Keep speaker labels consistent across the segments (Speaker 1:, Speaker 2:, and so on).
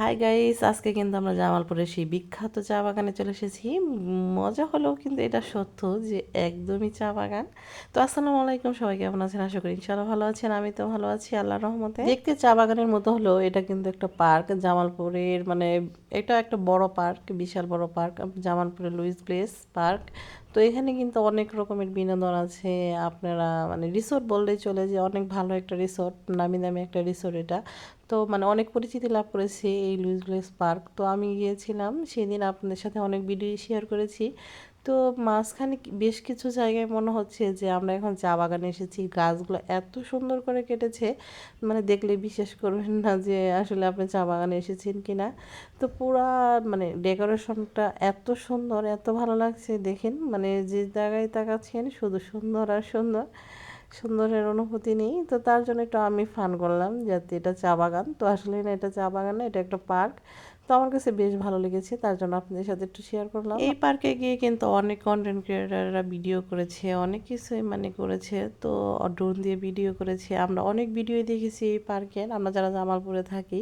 Speaker 1: Hi guys আজকে কিন্তু আমরা জামালপুরের সেই বিখ্যাত চা বাগানে চলে এসেছি। মজা হলেও কিন্তু এটা সত্য যে একদমই চা বাগান। তো আসসালামু আলাইকুম, সবাই কেমন আছেন? আশা করি ইনশাআল্লাহ ভালো আছেন, আমি তো ভালো আছি আল্লাহ রহমতে। দেখতে চা বাগানের মতো হলেও এটা কিন্তু একটা পার্ক, জামালপুরের মানে এটা একটা বড় পার্ক, বিশাল বড় পার্ক, জামালপুরের লুইস প্লেস পার্ক। তো এখানে কিন্তু অনেক রকমের বিনোদন আছে। আপনারা মানে রিসোর্ট বললেই চলে যে অনেক ভালো একটা রিসোর্ট নামি দামি একটা রিসোর্ট এটা। তো মানে অনেক পরিচিতি লাভ করেছে এই লুইস গ্লেস পার্ক তো আমি গিয়েছিলাম, সেদিন আপনাদের সাথে অনেক ভিডিও শেয়ার করেছি। তো মাঝখানে বেশ কিছু জায়গায় মনে হচ্ছে যে আমরা এখন চা বাগানে এসেছি, গাছগুলো এত সুন্দর করে কেটেছে মানে দেখলে বিশ্বাস করবেন না যে আসলে আপনি চা বাগানে এসেছেন কি না তো পুরা মানে ডেকোরেশনটা এত সুন্দর, এত ভালো লাগছে দেখেন মানে যে জায়গায় তাকাচ্ছেন শুধু সুন্দর আর সুন্দর। সুন্দরের অনুভূতি নেই। তো তার জন্য একটু আমি ফান করলাম যাতে এটা চা বাগান। তো আসলে না, এটা চা বাগান না, এটা একটা পার্ক। তো আমার কাছে বেশ ভালো লেগেছে, তার জন্য আপনাদের সাথে একটু শেয়ার করলাম। এই পার্কে গিয়ে কিন্তু অনেক কন্টেন্ট ক্রিয়েটাররা ভিডিও করেছে, অনেক কিছুই মানে করেছে। তো ড্রোন দিয়ে ভিডিও করেছে। আমরা অনেক ভিডিও দেখেছি এই পার্কের আমরা যারা জামালপুরে থাকি,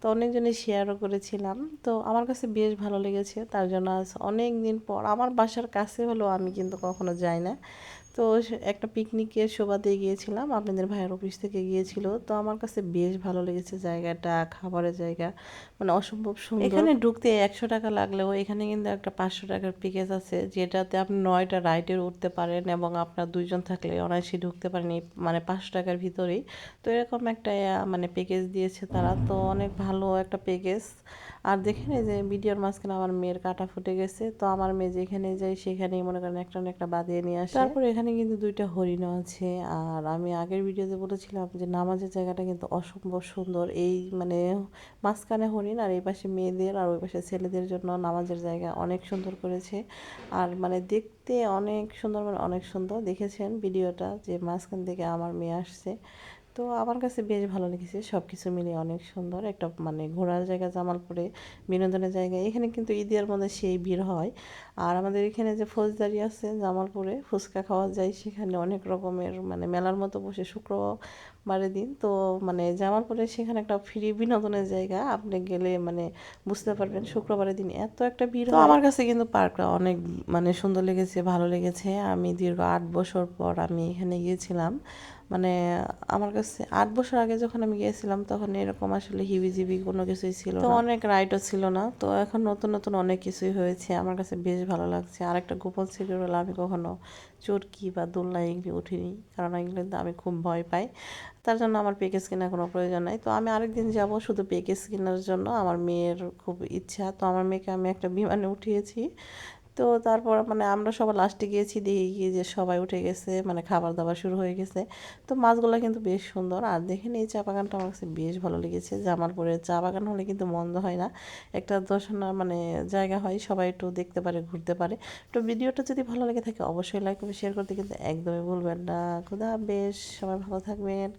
Speaker 1: তো অনেকজনে শেয়ারও করেছিলাম। তো আমার কাছে বেশ ভালো লেগেছে, তার জন্য আজ অনেক দিন পর, আমার বাসার কাছে হলেও আমি কিন্তু কখনো যাই না। তো একটা পিকনিকের শোভাতে গিয়েছিলাম আপনাদের ভাইয়ের অফিস থেকে গিয়েছিল। তো আমার কাছে বেশ ভালো লেগেছে জায়গাটা খাবারের জায়গা মানে অসম্ভব সুন্দর। এখানে ঢুকতে একশো টাকা লাগলেও এখানে কিন্তু একটা পাঁচশো টাকার প্যাকেজ আছে যেটাতে আপনি নয়টা রাইডের উঠতে পারেন এবং আপনার দুইজন থাকলে অনায়াসে ঢুকতে পারেন এই মানে পাঁচশো টাকার ভিতরেই। তো এরকম একটা মানে প্যাকেজ দিয়েছে তারা। তো অনেক ভালো একটা প্যাকেজ আর দেখেন এই যে ভিডিওর মাঝখানে আমার মেয়ের কাটা ফুটে গেছে। তো আমার মেয়ে যেখানে যাই সেখানেই মনে করেন একটা না একটা বাদিয়ে নিয়ে আসে। তারপর এখানে কিন্তু দুইটা হরিণও আছে। আর আমি আগের ভিডিওতে বলেছিলাম যে নামাজের জায়গাটা কিন্তু অসম্ভব সুন্দর। এই মানে মাঝখানে হরিণ আর এই পাশে মেয়েদের আর ওই পাশে ছেলেদের জন্য নামাজের জায়গা অনেক সুন্দর করেছে। আর মানে দেখতে অনেক সুন্দর মানে অনেক সুন্দর। দেখেছেন ভিডিওটা যে মাঝখান থেকে আমার মেয়ে আসছে। তো আমার কাছে বেশ ভালো লেগেছে সব কিছু মিলিয়ে অনেক সুন্দর। একটা মানে ঘোরার জায়গা জামালপুরে বিনোদনের জায়গা এখানে কিন্তু ঈদের মধ্যে সেই ভিড় হয়। আর আমাদের এখানে যে ফৌজদারি আছে জামালপুরে ফুচকা খাওয়া যায় সেখানে অনেক রকমের মানে মেলার মতো বসে শুক্রবারের দিন। তো মানে জামালপুরে সেখানে একটা ফ্রি বিনোদনের জায়গা আপনি গেলে মানে বুঝতে পারবেন শুক্রবারের দিন এত একটা ভিড় আমার কাছে কিন্তু পার্কটা অনেক মানে সুন্দর লেগেছে ভালো লেগেছে। আমি দীর্ঘ আট বছর পর আমি এখানে গিয়েছিলাম। মানে আমার কাছে আট বছর আগে যখন আমি গিয়েছিলাম তখন এরকম আসলে হিবিজিবি কোনো কিছুই ছিল তো অনেক রাইডও ছিল না। তো এখন নতুন নতুন অনেক কিছুই হয়েছে। আমার কাছে বেশ ভালো লাগছে। আর একটা গোপন সিকিউর হলো আমি কখনো চরকি বা দোলনা এগুলি উঠিনি কারণ এগুলিতে আমি খুব ভয় পাই। তার জন্য আমার প্যাকেজ কেনার কোনো প্রয়োজন নাই। তো আমি আরেকদিন যাব শুধু প্যাকেজ কেনার জন্য। আমার মেয়ের খুব ইচ্ছা। তো আমার মেয়েকে আমি একটা বিমানে উঠিয়েছি। তো তারপর মানে আমরা সবাই লাস্টে গিয়েছি, দেখি গিয়ে যে সবাই উঠে গেছে মানে খাবার দাবার শুরু হয়ে গেছে। তো মাছগুলো কিন্তু বেশ সুন্দর। আর দেখেন এই চা বাগানটা আমার কাছে বেশ ভালো লেগেছে। জামালপুরে চা বাগান হলে কিন্তু মন্দ হয় না। একটা দর্শনার মানে জায়গা হয়, সবাই একটু দেখতে পারে, ঘুরতে পারে। তো ভিডিওটা যদি ভালো লেগে থাকে, অবশ্যই লাইক শেয়ার করতে কিন্তু একদমই ভুলবেন না। খুদা বেশ সবাই ভালো থাকবেন।